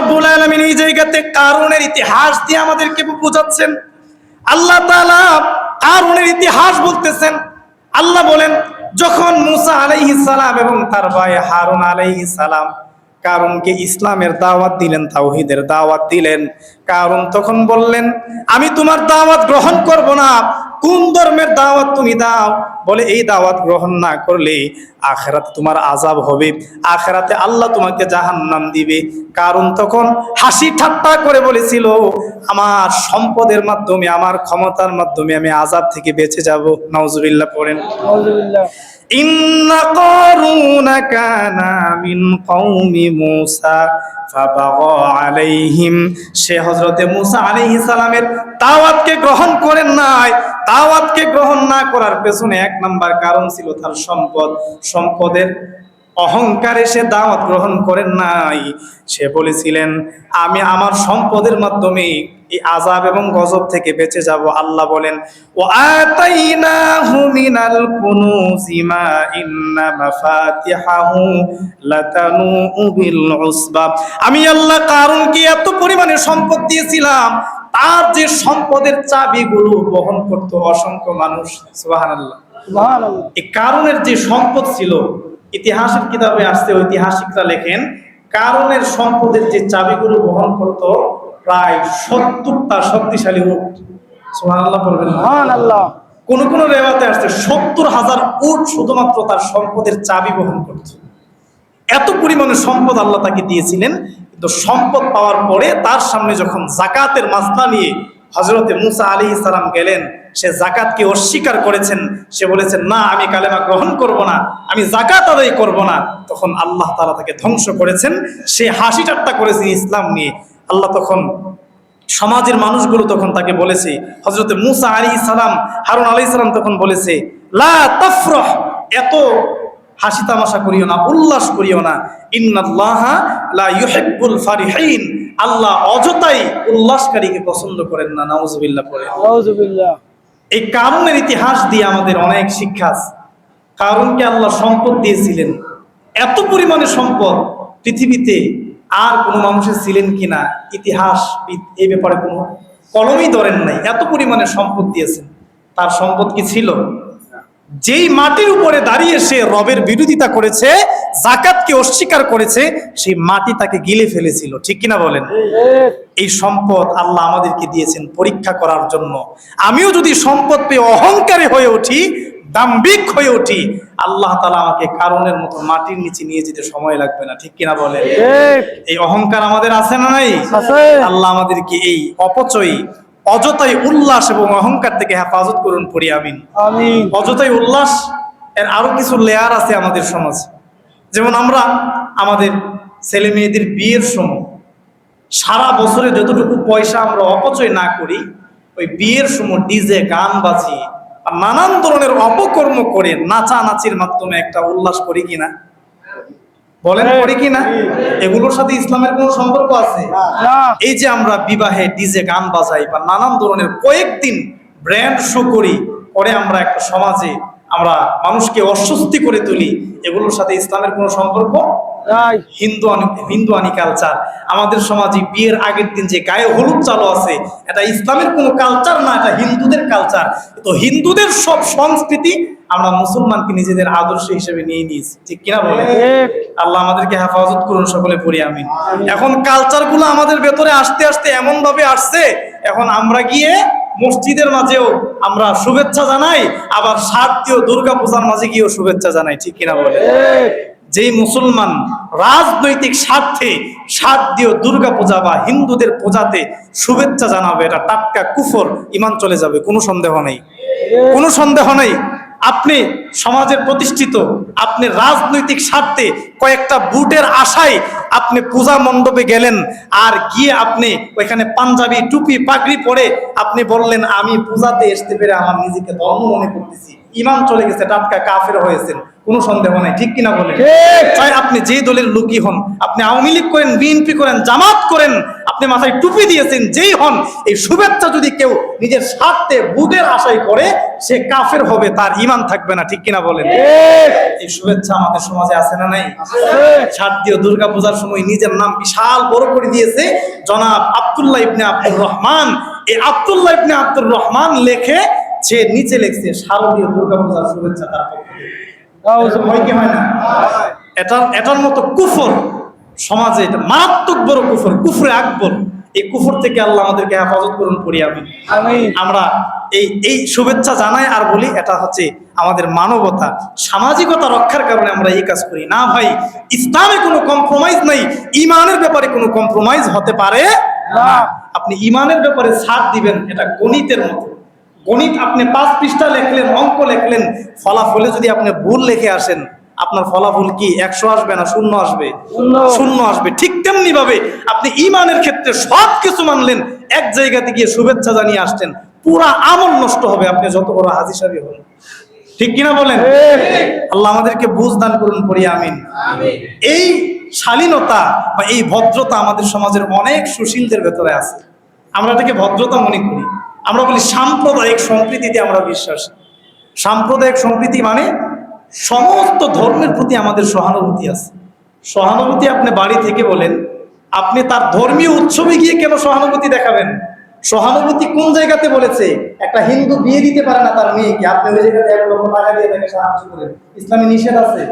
রব্বুল এই জায়গাতে কারণের ইতিহাস দিয়ে আমাদেরকে আল্লাহ কারণের ইতিহাস বলতেছেন। আল্লাহ বলেন, যখন মুসা আলাইহিস সালাম এবং তার ভাই হারুন আলাইহিস সালাম কারণকে ইসলামের দাওয়াত দিলেন, তাওহীদের দাওয়াত দিলেন কারণ তখন বললেন, আমি তোমার দাওয়াত গ্রহণ করব না কোন ধর্মের দাওয়াত তুমি দাও? বলে এই দাওয়াত গ্রহণ না করলে আখেরাতে তোমার আজাব হবে। আখেরাতে আল্লাহ তোমাকে জাহান্নাম দিবে। কারণ তখন হাসি ঠাট্টা করে বলেছিল আমার সম্পদের মাধ্যমে আমার ক্ষমতার মাধ্যমে আমি আজাব থেকে বেঁচে যাব। নজরুল্লাহ পড়েন। আলাইহিম। সে হজরতে মুসা আলাইহিস সালামের দাওয়াতকে গ্রহণ করেন নাই, দাওয়াতকে গ্রহণ না করার পেছনে এক নাম্বার কারণ ছিল তার সম্পদ। সম্পদের অহংকারে সে দাওয়াত গ্রহণ করেন নাই। সে বলেছিলেন, আমি আমার সম্পদের মাধ্যমে এই আজাব এবং গজব থেকে বেঁচে যাব। আল্লাহ বলেন ও আতাইনাহু মিনাল কুনুজি মা ইন্না মাফাতিহাহু লাতানু বিল উসবা। আমি আল্লাহ কারণ কি এত পরিমাণে সম্পদ দিয়েছিলাম তার যে সম্পদের চাবিগুলো বহন করতো অসংখ্য মানুষ এই কারণের যে সম্পদ ছিল ইতিহাসের কিতাবে আসছে ঐতিহাসিকরা লেখেন কারণের সম্পদের যে চাবিগুলো বহন করত প্রায় সত্তরটা শক্তিশালী বলবেন না? সুবহানাল্লাহ। কোন কোন রেওয়াতে আসছে সত্তর হাজার উট শুধুমাত্র তার সম্পদের চাবি বহন করত। এত পরিমাণে সম্পদ আল্লাহ তাকে দিয়েছিলেন কিন্তু সম্পদ পাওয়ার পরে তার সামনে যখন জাকাতের মাসলা নিয়ে হজরতে মুসা আলী সালাম গেলেন, সে জাকাতকে অস্বীকার করেছেন। সে বলেছেন, না, আমি কালেমা গ্রহণ করব না, আমি জাকাত আদায় করব না। তখন আল্লাহ তাআলা তাকে ধ্বংস করেছেন। সে হাসি ঠাট্টা করেছে ইসলাম নিয়ে। আল্লাহ তখন সমাজের মানুষগুলো তখন তাকে বলেছে হজরতে মুসা আলী সালাম, হারুন আলী সালাম তখন বলেছে, লা তফরহ, এত হাসি তামাশা করিও না উল্লাস করিও না। ইন্নাল্লাহা লা ইউহিব্বুল ফারিহিন। আল্লাহ অযথাই উল্লাসকারীকে পছন্দ করেন না নাউজুবিল্লাহ পড়ে। আউযুবিল্লাহ এই কারণের ইতিহাস দিয়ে আমাদের অনেক শিক্ষা আছে। কারণকে আল্লাহ সম্পদ দিয়েছিলেন। এত পরিমাণে সম্পদ পৃথিবীতে আর কোনো মানুষের ছিলেন কিনা ইতিহাস এই ব্যাপারে কোনো কলমই ধরেন নাই। এত পরিমাণে সম্পদ দিয়েছেন। তার সম্পদ কি ছিল? যেই মাটির উপরে দাঁড়িয়ে সে রবের বিরোধিতা করেছে জাকাতকে অস্বীকার করেছে সেই মাটি তাকে গিলে ফেলেছিল। ঠিক কিনা বলেন? এই সম্পদ আল্লাহ আমাদেরকে দিয়েছেন পরীক্ষা করার জন্য। আমিও যদি সম্পদ পেয়ে অহংকারী হয়ে উঠি দাম্ভিক হয়ে উঠি আল্লাহ তালা আমাকে কারণের মতো মাটির নিচে নিয়ে যেতে সময় লাগবে না। ঠিক কিনা বলে ঠিক। এই অহংকার আমাদের আছে না নাই? আছে। আল্লাহ আমাদেরকে এই অপচয় অযথাই উল্লাস এবং অহংকার থেকে হেফাজত করুন পড়ি আমিন। অযথাই উল্লাস এর আরও কিছু লেয়ার আছে আমাদের সমাজ। যেমন আমরা আমাদের ছেলে মেয়েদের বিয়ের সময় সারা বছরে যতটুকু পয়সা আমরা অপচয় না করি ওই বিয়ের সময় ডিজে গান বাজিয়ে আর নানান ধরনের অপকর্ম করে নাচানাচির মাধ্যমে একটা উল্লাস করি কিনা? বলেন পড়ি কি না এগুলোর সাথে ইসলামের কোন সম্পর্ক আছে? এই যে আমরা বিবাহে ডিজে গান বাজাই বা নানান ধরনের কয়েকদিন ব্র্যান্ড শো করি পরে আমরা একটা সমাজে আমরা মানুষকে অস্বস্তি করে তুলি এগুলোর সাথে ইসলামের কোনো সম্পর্ক হিন্দু হিন্দু আনি কালচার আমাদের সমাজে বিয়ের আগের দিন যে গায়ে হলুদ চালু আছে এটা ইসলামের কোনো কালচার না এটা হিন্দুদের কালচার তো হিন্দুদের সব সংস্কৃতি আমরা মুসলমানকে নিজেদের আদর্শ হিসেবে নিয়ে নিয়েছি। ঠিক কিনা বলে আল্লাহ আমাদেরকে হেফাজত করুন সকলে পড়ি আমি এখন কালচারগুলো আমাদের ভেতরে আসতে আসতে এমন ভাবে আসছে এখন আমরা গিয়ে মসজিদের মাঝেও আমরা শুভেচ্ছা জানাই আবার শারদীয় দুর্গা পূজার মাঝে গিয়েও শুভেচ্ছা জানাই ঠিক কিনা বলে যেই মুসলমান রাজনৈতিক স্বার্থে শারদীয় দুর্গা পূজা বা হিন্দুদের পূজাতে শুভেচ্ছা জানাবে, এটা টাটকা কুফর, ইমান চলে যাবে, কোনো সন্দেহ নেই। কোনো সন্দেহ নেই। আপনি সমাজের প্রতিষ্ঠিত, আপনি রাজনৈতিক স্বার্থে কয়েকটা বুটের আশায় আপনি পূজা মণ্ডপে গেলেন, আর গিয়ে আপনি ওইখানে পাঞ্জাবি, টুপি, পাগড়ি পরে আপনি বললেন, আমি পূজাতে আসতে পেরে আমার নিজেকে ধর্ম মনে করতেছি। ইমান চলে গেছে, টাটকা কাফের হয়েছেন। কোনো সন্দেহ নাই ঠিক কিনা বলেন? চাই আপনি যে দলের লোকই হন আপনি আওয়ামী লীগ করেন বিএনপি করেন জামাত করেন আপনি মাথায় টুপি দিয়েছেন যেই হন এই শুভেচ্ছা যদি কেউ নিজের স্বার্থে বুধের আশায় করে সে কাফের হবে তার ইমান থাকবে না ঠিক কিনা বলেন? এই শুভেচ্ছা আমাদের সমাজে আছে না নাই? শারদীয় দুর্গা পূজার সময় নিজের নাম বিশাল বড় করে দিয়েছে জনাব আব্দুল্লাহ ইবনে আব্দুর রহমান। এই আব্দুল্লাহ ইবনে আব্দুর রহমান লেখে যে নিচে লিখছে শারদীয় দুর্গা পূজার শুভেচ্ছা তার পক্ষ থেকে। এটার মতো কুফর সমাজে এটা মারাত্মক বড় কুফর কুফরে আকবর। এই কুফর থেকে আল্লাহ আমাদেরকে হেফাজত করুন করি আমি আমরা এই এই শুভেচ্ছা জানাই আর বলি এটা হচ্ছে আমাদের মানবতা। সামাজিকতা রক্ষার কারণে আমরা এই কাজ করি। না ভাই ইসলামে কোনো কম্প্রোমাইজ নাই ইমানের ব্যাপারে কোনো কম্প্রোমাইজ হতে পারে না। আপনি ইমানের ব্যাপারে ছাড় দিবেন এটা গণিতের মতো। গণিত আপনি পাঁচ পৃষ্ঠা লেখলেন অঙ্ক লেখলেন ফলাফলে যদি আপনি ভুল লিখে আসেন আপনার ফলাফল কি? একশো আসবে না শূন্য আসবে? শূন্য। আসবে। ঠিক তেমনি ভাবে আপনি ইমানের ক্ষেত্রে সব কিছু মানলেন এক জায়গাতে গিয়ে শুভেচ্ছা জানিয়ে আসছেন। পুরা আমল নষ্ট হবে আপনি যত বড় হাজি সাহেব হন। ঠিক কিনা বলেন? আল্লাহ আমাদেরকে বুঝ দান করুন পড়ি আমিন। এই শালীনতা বা এই ভদ্রতা আমাদের সমাজের অনেক সুশীলদের ভেতরে আছে। আমরা এটাকে ভদ্রতা মনে করি। আমরা বলি সাম্প্রদায়িক সম্প্রীতিতে আমরা বিশ্বাসী। সাম্প্রদায়িক সম্প্রীতি মানে সমস্ত ধর্মের প্রতি আমাদের সহানুভূতি আছে। সহানুভূতি আপনি বাড়ি থেকে বলেন আপনি তার ধর্মীয় উৎসবে গিয়ে কেন সহানুভূতি দেখাবেন? সহানুভূতি কোন জায়গাতে বলেছে? একটা হিন্দু বিয়ে দিতে পারে না তার মেয়েকে আপনি ওই জায়গাতে এক লক্ষ টাকা দিয়ে তাকে সাহায্য করেন। ইসলামে নিষেধ আছে?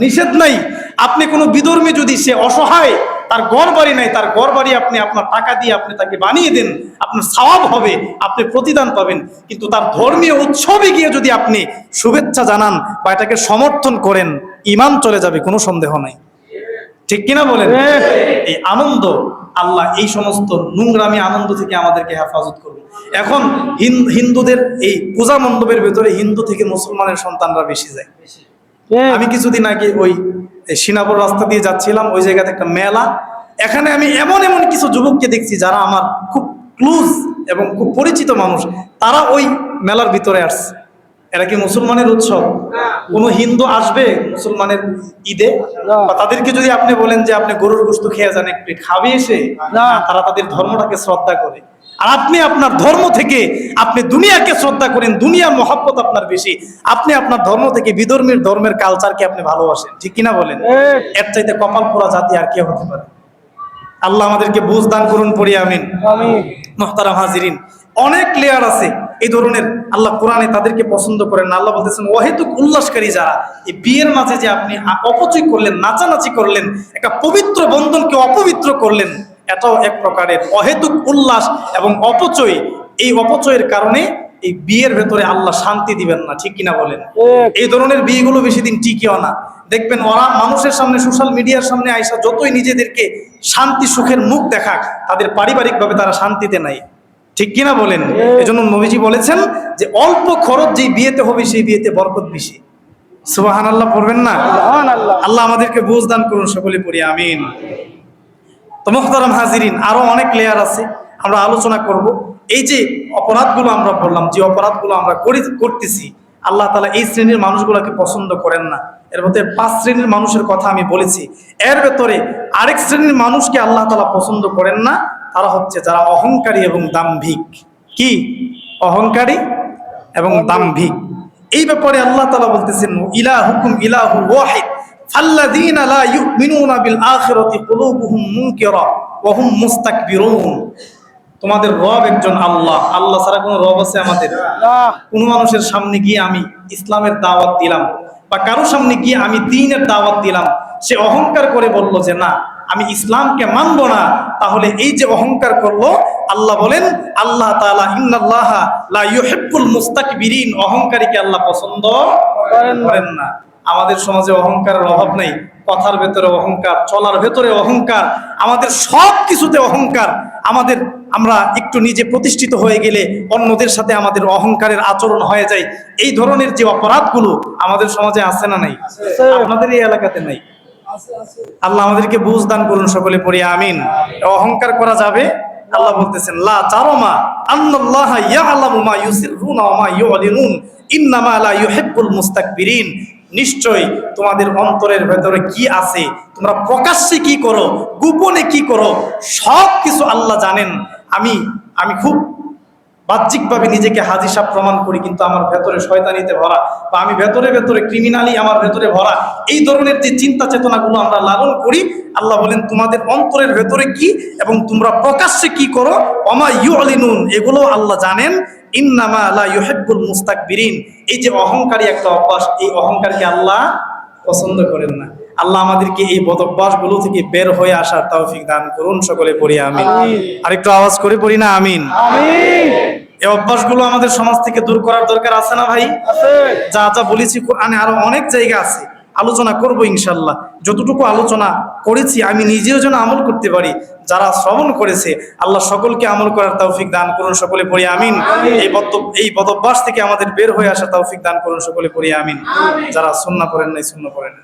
নিষেধ নাই। আপনি কোনো বিধর্মী যদি সে অসহায় তার গড় বাড়ি নাই তার গড় বাড়ি আপনি আপনার টাকা দিয়ে আপনি তাকে বানিয়ে দেন আপনার সওয়াব হবে আপনি প্রতিদান পাবেন। কিন্তু তার ধর্মীয় উৎসবে গিয়ে যদি আপনি শুভেচ্ছা জানান বা এটাকে সমর্থন করেন ইমান চলে যাবে কোনো সন্দেহ নাই। ঠিক কিনা বলেন? এই আনন্দ আল্লাহ এই সমস্ত নোংরামি আনন্দ থেকে আমাদেরকে হেফাজত করবে। এখন হিন- হিন্দুদের এই পূজা মণ্ডপের ভেতরে হিন্দু থেকে মুসলমানের সন্তানরা বেশি যায়। আমি কিছুদিন আগে ওই সিনাপুর রাস্তা দিয়ে যাচ্ছিলাম ওই জায়গাতে একটা মেলা। এখানে আমি এমন এমন কিছু যুবককে দেখছি যারা আমার খুব ক্লোজ এবং খুব পরিচিত মানুষ। তারা ওই মেলার ভিতরে আসছে। এরা কি মুসলমানের উৎসব? কোনো হিন্দু আসবে মুসলমানের ঈদে? তাদেরকে যদি আপনি বলেন যে আপনি গরুর গোস্ত খেয়ে যান একটু খাবে এসে না। তারা তাদের ধর্মটাকে শ্রদ্ধা করে। আর আপনি আপনার ধর্ম থেকে আপনি দুনিয়াকে শ্রদ্ধা করেন দুনিয়ার মহাব্বত আপনার বেশি। আপনি আপনার ধর্ম থেকে বিধর্মীর ধর্মের কালচারকে আপনি ভালোবাসেন ঠিক কিনা বলেন? এর চাইতে কপাল পোড়া জাতি আর কে হতে পারে? আল্লাহ আমাদেরকে বুঝ দান করুন পড়ি আমিন। মোহতারাম হাজিরিন অনেক লেয়ার আছে এই ধরনের আল্লাহ কোরআনে তাদেরকে পছন্দ করেন আল্লাহ বলতেছেন অহেতুক উল্লাসকারী যারা এই বিয়ের মাঝে যে আপনি অপচয় করলেন নাচানাচি করলেন একটা পবিত্র বন্ধনকে অপবিত্র করলেন এটাও এক প্রকারের অহেতুক উল্লাস এবং অপচয়। এই অপচয়ের কারণে এই বিয়ের ভেতরে আল্লাহ শান্তি দিবেন না ঠিক কিনা বলেন? এই ধরনের বিয়েগুলো বেশি দিন টিকেও না। দেখবেন ওরা মানুষের সামনে সোশ্যাল মিডিয়ার সামনে আইসা যতই নিজেদেরকে শান্তি সুখের মুখ দেখাক তাদের পারিবারিকভাবে তারা শান্তিতে নাই। ঠিক কিনা বলেন? এই জন্য নবীজি বলেছেন যে অল্প খরচ যেই বিয়েতে হবে সেই বিয়েতে বরকত বেশি। সুবাহান আল্লাহ পড়বেন না? আল্লাহ আল্লাহ আমাদেরকে বুঝ দান করুন সকলে পড়ি আমিন। তো মোহতারাম হাজিরিন, আরও অনেক লেয়ার আছে, আমরা আলোচনা করব। এই যে অপরাধগুলো আমরা বললাম, যে অপরাধগুলো আমরা করি, করতেছি, আল্লাহ তালা এই শ্রেণির মানুষগুলোকে পছন্দ করেন না। এর মধ্যে পাঁচ শ্রেণির মানুষের কথা আমি বলেছি। এর ভেতরে আরেক শ্রেণির মানুষকে আল্লাহ তালা পছন্দ করেন না, তারা হচ্ছে যারা অহংকারী এবং দাম্ভিক। কি? অহংকারী এবং দাম্ভিক। এই ব্যাপারে আল্লাহ তালা বলতেছেন ইলা হুকুম ইলাহু ওয়াহিদ। ফাল্লাযীনা লা ইউমিনুনা বিল আখিরাতি কুলুবুহুম মুনকিরা ওয়া হুম মুস্তাকবিরুন। তোমাদের রব একজন আল্লাহ। আল্লাহ ছাড়া কোনো রব আছে আমাদের? কোন মানুষের সামনে গিয়ে আমি ইসলামের দাওয়াত দিলাম বা কারও সামনে গিয়ে আমি দ্বীনের দাওয়াত দিলাম সে অহংকার করে বলল যে না আমি ইসলামকে মানবো না। তাহলে এই যে অহংকার করল আল্লাহ বলেন আল্লাহ তাআলা ইন্নাল্লাহ লা ইউহিব্বুল মুস্তাকবিরিন। অহংকারীকে আল্লাহ পছন্দ করেন না। আমাদের সমাজে অহংকারের অভাব নেই, কথার ভেতরে অহংকার, চলার ভেতরে অহংকার, আমাদের সব কিছুতে অহংকার। আমাদের, আমরা একটু নিজে প্রতিষ্ঠিত হয়ে গেলে অন্যদের সাথে আমাদের অহংকারের আচরণ হয়ে যায়। এই ধরনের যে অপরাধগুলো আমাদের সমাজে আছে না নাই? আপনাদের এই এলাকাতে নাই? আল্লাহ আমাদেরকে বুঝ দান করুন সকলে পড়ি, আমিন। অহংকার করা যাবে? আল্লাহ বলতেছেন, লা চারমা আন্নাল্লাহ ইয়ালামু মা ইন্নামা লা ইউহিব্বুল মুস্তাকবিরিন। নিশ্চয়ই তোমাদের অন্তরের ভেতরে কি আছে? তোমরা প্রকাশ্যে কি করো? গোপনে কি করো? সব কিছু আল্লাহ জানেন। আমি আমি খুব বাহ্যিকভাবে নিজেকে হাজি সাহেব প্রমাণ করি, কিন্তু আমার ভেতরে শয়তানিতে ভরা বা আমি ভেতরে ভেতরে ক্রিমিনালি আমার ভেতরে ভরা, এই ধরনের যে চিন্তা চেতনাগুলো আমরা লালন করি, আল্লাহ বলেন, তোমাদের অন্তরের ভেতরে কি এবং তোমরা প্রকাশ্যে কি করো? অমা ইউ আলিনুন এগুলো আল্লাহ জানেন, ইন্নামা লা ইউহিব্বুল মুস্তাকবিরিন, এই যে অহংকারী একটা অভ্যাস, এই অহংকারকে আল্লাহ পছন্দ করেন না। আল্লাহ আমাদেরকে এই বদভ্যাসগুলো থেকে বের হয়ে আসার তৌফিক দান করুন সকলে পড়ি আমিন। আরেকটু আওয়াজ করে পড়ি না আমিন। এই অভ্যাসগুলো আমাদের সমাজ থেকে দূর করার দরকার আছে না ভাই? আছে। যা যা বলেছি কোরআনে আরও অনেক জায়গা আছে। আলোচনা করব ইনশাল্লাহ। যতটুকু আলোচনা করেছি আমি নিজেও যেন আমল করতে পারি। যারা শ্রবণ করেছে আল্লাহ সকলকে আমল করার তৌফিক দান করুন সকলে পড়ি আমিন। এই বদ এই বদভ্যাস থেকে আমাদের বের হয়ে আসা তৌফিক দান করুন সকলে পড়ি আমিন। যারা সুন্না পড়েন নাই শূন্য পড়েন